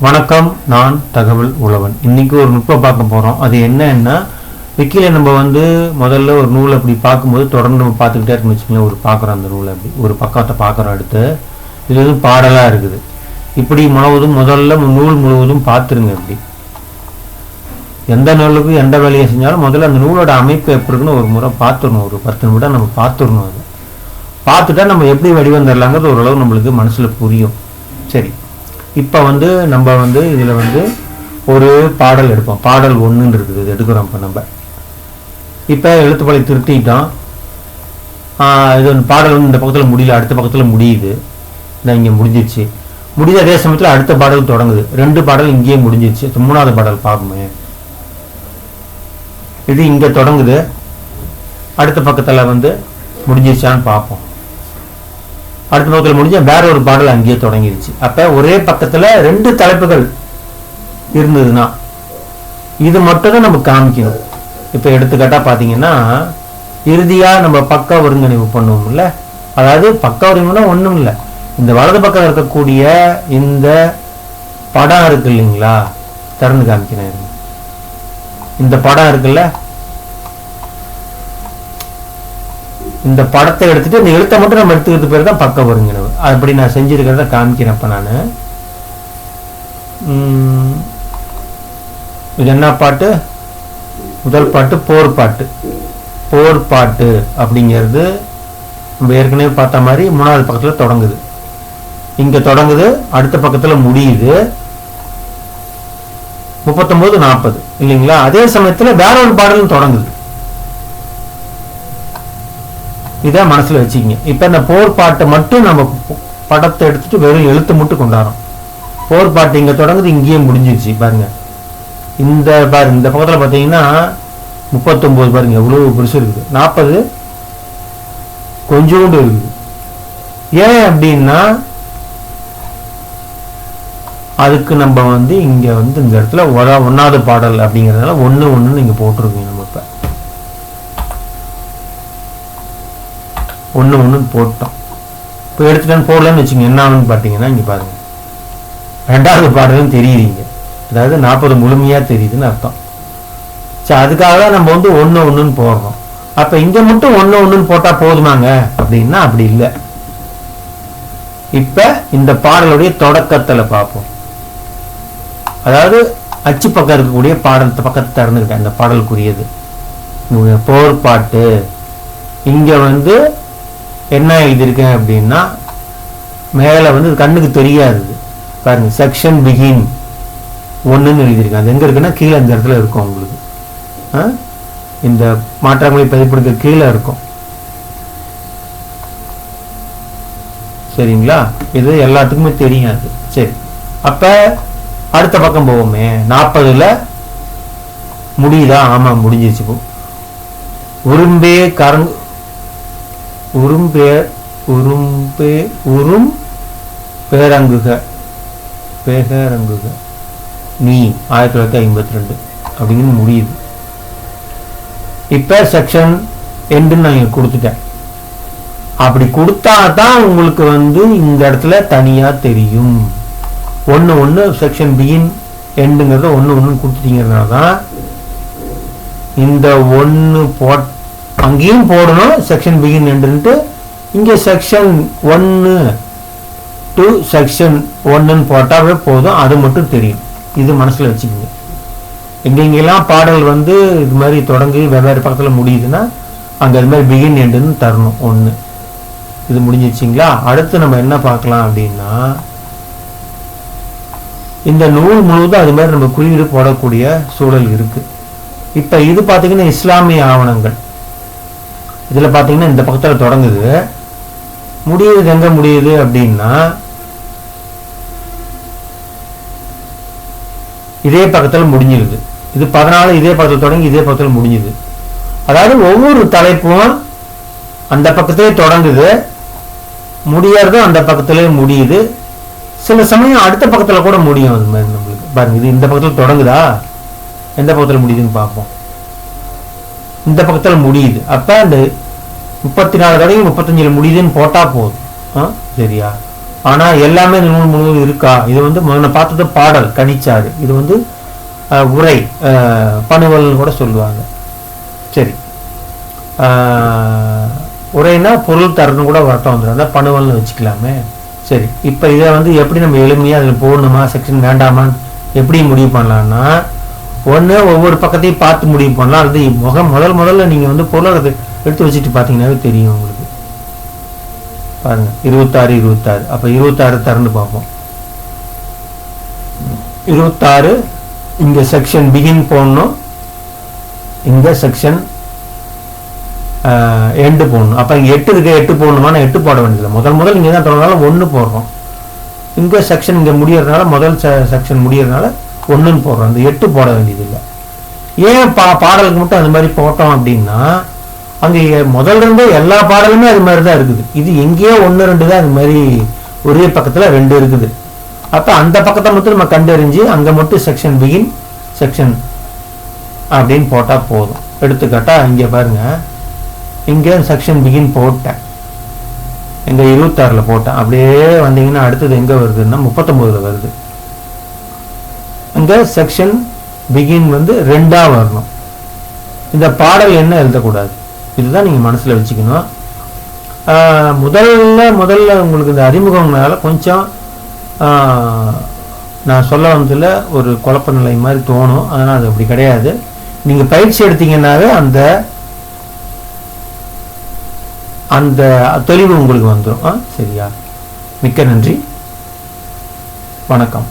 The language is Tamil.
வணக்கம் நான் தகவல் உழவன். இன்னைக்கு ஒரு நுட்பம் பார்க்க போகிறோம் அது என்னன்னா விக்கில நம்ம வந்து முதல்ல ஒரு நூலை அப்படி பார்க்கும்போது தொடர்ந்து நம்ம பார்த்துக்கிட்டே இருக்கணும் வச்சுக்கோங்களேன். ஒரு பார்க்குறோம் அந்த நூலை அப்படி. ஒரு பக்கத்தை பார்க்குறோம் அடுத்து. இது வந்து பாடலாக இருக்குது. இப்படி முழுவதும் முதல்ல நூல் முழுவதும் பார்த்துருங்க அப்படி எந்த நூலுக்கு எந்த வேலையை செஞ்சாலும் முதல்ல அந்த நூலோட அமைப்பு எப்படி இருக்குன்னு ஒரு முறை பார்த்துடணும். ஒரு பத்து நிமிடம் நம்ம பார்த்துடணும் அது. பார்த்துட்டா நம்ம எப்படி வடிவம் தரலாங்கிறது ஓரளவு நம்மளுக்கு மனசில் புரியும். சரி. இப்போ வந்து நம்ம வந்து இதில் வந்து ஒரு பாடல் எடுப்போம். பாடல் ஒன்றுன்னு இருக்குது. இது எடுக்கிறோம் இப்போ நம்ம. இப்போ எழுத்துப்பழை திருத்திட்டோம். இது வந்து பாடல் வந்து இந்த பக்கத்தில் முடியல. அடுத்த பக்கத்தில் முடியுது. நான் இங்கே முடிஞ்சிருச்சு. முடிஞ்ச அதே சமயத்தில் அடுத்த பாடல் தொடங்குது. ரெண்டு பாடல் இங்கேயே முடிஞ்சிருச்சு. மூணாவது பாடல் பார்ப்போமே இது இங்கே தொடங்குது. அடுத்த பக்கத்தில் வந்து முடிஞ்சிருச்சான்னு பார்ப்போம் அடுத்த நோக்கில் முடிஞ்ச வேற ஒரு பாடல் அங்கேயே தொடங்கிருச்சு. அப்போ ஒரே பக்கத்தில் ரெண்டு தலைப்புகள் இருந்ததுன்னா இது மட்டும் தான் நம்ம காமிக்கணும். இப்போ எடுத்துக்காட்டாக பார்த்தீங்கன்னா இறுதியாக நம்ம பக்க ஒருங்கிணைவு பண்ணுவோம்ல அதாவது பக்க ஒருங்கிணைவுனா ஒன்றும் இல்லை. இந்த வலது பக்கம் இருக்கக்கூடிய இந்த படம் இருக்கு இல்லைங்களா? திறந்து காமிக்கிறேன் இந்த படம் இருக்குல்ல இந்த படத்தை எடுத்துட்டு இந்த எழுத்தை மட்டும் நம்ம எடுத்துக்கிறது பேர் தான் பக்க ஒருங்கிணவு. அப்படி நான் செஞ்சிருக்கிறத காமிக்கிறேன் இப்போ நான் இது என்ன பாட்டு? முதல் பாட்டு போர் பாட்டு. போர் பாட்டு அப்படிங்கிறது நம்ம ஏற்கனவே பார்த்த மாதிரி மூணாவது பக்கத்தில் தொடங்குது. இங்கே தொடங்குது அடுத்த பக்கத்தில் முடியுது. முப்பத்தொம்போது நாற்பது இல்லைங்களா? அதே சமயத்தில் வேற ஒரு பாடலும் தொடங்குது. இதை மனசுல வச்சுக்கிங்க. இப்போ இந்த போர் பாட்டை மட்டும் நம்ம படத்தை எடுத்துட்டு வெறும் எழுத்து மட்டும் கொண்டாடுறோம். போர் பாட்டு இங்க தொடங்குது இங்கேயே முடிஞ்சிருச்சு பாருங்க. இந்த பாரு இந்த பக்கத்துல பார்த்தீங்கன்னா முப்பத்தொம்போது பாருங்க எவ்வளவு பெருசு இருக்குது. நாற்பது கொஞ்சோண்டு இருக்குது. ஏன் அப்படின்னா அதுக்கு நம்ம வந்து இங்க வந்து இந்த இடத்துல ஒன்றாவது பாடல் அப்படிங்கிறதுனால ஒண்ணு ஒண்ணுன்னு இங்க போட்டிருக்கீங்க நம்ம இப்ப ஒன்று ஒன்று போட்டோம் இப்போ எடுத்துட்டேன்னு போடலன்னு வச்சுங்க என்ன ஆகுன்னு பார்த்தீங்கன்னா இங்கே பாருங்க. ரெண்டாவது பாடலும் தெரியுதுங்க. அதாவது நாற்பது முழுமையாக தெரியுதுன்னு அர்த்தம். சரி அதுக்காக தான் நம்ம வந்து ஒன்று ஒன்றுன்னு போடுறோம். அப்போ இங்கே மட்டும் ஒன்று ஒன்றுன்னு போட்டால் போதுமாங்க? அப்படின்னா அப்படி இல்லை. இப்போ இந்த பாடலுடைய தொடக்கத்தில் பார்ப்போம். அதாவது அச்சு பக்கம் இருக்கக்கூடிய பாடல் பக்கத்தை திறந்துருக்கேன் அந்த பாடலுக்குரியது. இவங்க போர் பாட்டு. இங்க வந்து என்ன எழுதியிருக்கேன் அப்படின்னா மேலே வந்து கண்ணுக்கு தெரியாது. பாருங்க செக்ஷன் பிகின் ஒன்றுன்னு எழுதியிருக்கேன். அது எங்கே இருக்குன்னா கீழே இந்த இடத்துல இருக்கும் உங்களுக்கு. இந்த மாற்றங்களை பதிப்படுத்த கீழே இருக்கும். சரிங்களா? இது எல்லாத்துக்குமே தெரியாது சரி. அப்போ அடுத்த பக்கம் போவோமே. நாற்பதுல முடியுதா? ஆமாம் முடிஞ்சிச்சு போ உரும்பே கரங் உரும்பே உரும்பே உரும் பேரங்குக. பேகரங்குக நீ ஆயிரத்தி தொள்ளாயிரத்தி ஐம்பத்தி ரெண்டு அப்படின்னு முடியுது. இப்போ செக்ஷன் எண்டுன்னு நான் இங்கே கொடுத்துட்டேன். அப்படி கொடுத்தா தான் உங்களுக்கு வந்து இந்த இடத்துல தனியாக தெரியும். ஒன்று ஒன்று செக்ஷன் பிகின் எண்டுங்கிறத ஒன்று ஒன்று கொடுத்துட்டீங்கிறதுனால தான் இந்த ஒன்று போட்ட அங்கேயும் போடணும் செக்ஷன் பிகின் எண்டுன்ட்டு இங்கே செக்ஷன் ஒன்று டு செக்ஷன் ஒன்றுன்னு போட்டாவே போதும் அது மட்டும் தெரியும். இது மனசில் வச்சுக்கோங்க. எங்கெங்கெல்லாம் பாடல் வந்து இது மாதிரி தொடங்கி வெவ்வேறு பக்கத்தில் முடியுதுன்னா அங்கே அது மாதிரி பிகின் எண்டுன்னு தரணும் ஒன்று இது முடிஞ்சிச்சிங்களா அடுத்து நம்ம என்ன பார்க்கலாம் அப்படின்னா இந்த நூல் முழுவதும் அது மாதிரி நம்ம குறியீடு போடக்கூடிய சூழல் இருக்கு. இப்போ இது பார்த்தீங்கன்னா இஸ்லாமிய ஆவணங்கள். இதில் பார்த்தீங்கன்னா இந்த பக்கத்தில் தொடங்குது. முடியுது எங்கே முடியுது அப்படின்னா இதே பக்கத்தில் முடிஞ்சிருது. இது பதினாலு இதே பக்கத்தில் தொடங்கி இதே பக்கத்தில் முடிஞ்சுது. அதாவது ஒவ்வொரு தலைப்பும் அந்த பக்கத்திலே தொடங்குது. முடியறதும் அந்த பக்கத்திலே முடியுது. சில சமயம் அடுத்த பக்கத்தில் கூட முடியும். அது மாதிரி நம்மளுக்கு. பாருங்க இது இந்த பக்கத்தில் தொடங்குதா? எந்த பக்கத்தில் முடியுதுன்னு பார்ப்போம். இந்த பக்கத்தில் முடியுது. அப்போ அந்த முப்பத்தி நாலு தடவை முப்பத்தஞ்சில் முடியுதுன்னு போட்டால் போதும். ஆ? சரியா? ஆனால் எல்லாமே இந்த நூல் முழுவதும் இருக்கா? இது வந்து முதல்ல பார்த்தது பாடல் கணிச்சாறு இது வந்து உரை பணுவல்னு கூட சொல்லுவாங்க. சரி. ஆஹ், உரைனா பொருள் தரணும் கூட வரட்டும் வந்துடும் அதான் பணுவல்னு வச்சுக்கலாமே. சரி. இப்போ இதை வந்து எப்படி நம்ம எளிமையாக அதில் போடணுமா? செக்ஷன் வேண்டாமான்னு எப்படி முடிவு பண்ணலான்னா ஒன்று ஒவ்வொரு பக்கத்தையும் பார்த்து முடிவு பண்ணலாம் அல்லது முகம் முதல் முதல்ல நீங்கள் வந்து பொருளாதாரத்தை எடுத்து வச்சுட்டு பார்த்தீங்கன்னாவே தெரியும் உங்களுக்கு. பாருங்க. இருபத்தாறு இருபத்தாறு. அப்போ இருபத்தாறு திறந்து பார்ப்போம். இருபத்தாறு இங்க செக்ஷன் பிகின் போடணும். இங்க செக்ஷன் எண்டு போடணும். அப்ப இங்கே எட்டு இருக்க. எட்டு போடணுமா? எட்டு போட வேண்டியதில்லை. முதல் முதல் இங்கே தான் தொடர்னால ஒன்று போடுறோம். இங்க செக்ஷன் இங்க முடியறதுனால முதல் செக்ஷன் முடியறதுனால ஒன்றுன்னு போடுறோம். அந்த எட்டு போட வேண்டியதில்லை. ஏன் பா பாடலுக்கு மட்டும் அந்த மாதிரி போட்டோம் அப்படின்னா அங்கே முதல்ல இருந்தே எல்லா பாடலுமே அது மாதிரி தான் இருக்குது. இது எங்கேயோ ஒன்று ரெண்டு தான் அது மாதிரி ஒரே பக்கத்தில் ரெண்டு இருக்குது. அப்போ அந்த பக்கத்தை மட்டும் நம்ம கண்டறிஞ்சு அங்கே மட்டும் செக்ஷன் பிகின் செக்ஷன் அப்படின்னு போட்டால் போதும். எடுத்துக்காட்டா இங்கே பாருங்க. இங்கே செக்ஷன் பிகின் போட்டேன். இங்கே இருபத்தாறில் போட்டேன். அப்படியே வந்தீங்கன்னா அடுத்தது எங்கே வருதுன்னா முப்பத்தொம்போதில் வருது. இந்த செக்ஷன் பிகின் வந்து ரெண்டாக வரணும். இந்த பாடல் என்ன எழுதக்கூடாது? இதுதான் நீங்க மனசுல வச்சுக்கணும். ஆஹ் முதல்ல முதல்ல உங்களுக்கு இந்த அறிமுகம்னால கொஞ்சம் ஆஹ், நான் சொல்ல வந்ததுல ஒரு குழப்ப நிலை மாதிரி தோணும். ஆனால் அது அப்படி கிடையாது. நீங்க பயிற்சி எடுத்தீங்கன்னாவே அந்த அந்த தெளிவு உங்களுக்கு வந்துடும் சரியா? மிக்க நன்றி. வணக்கம்.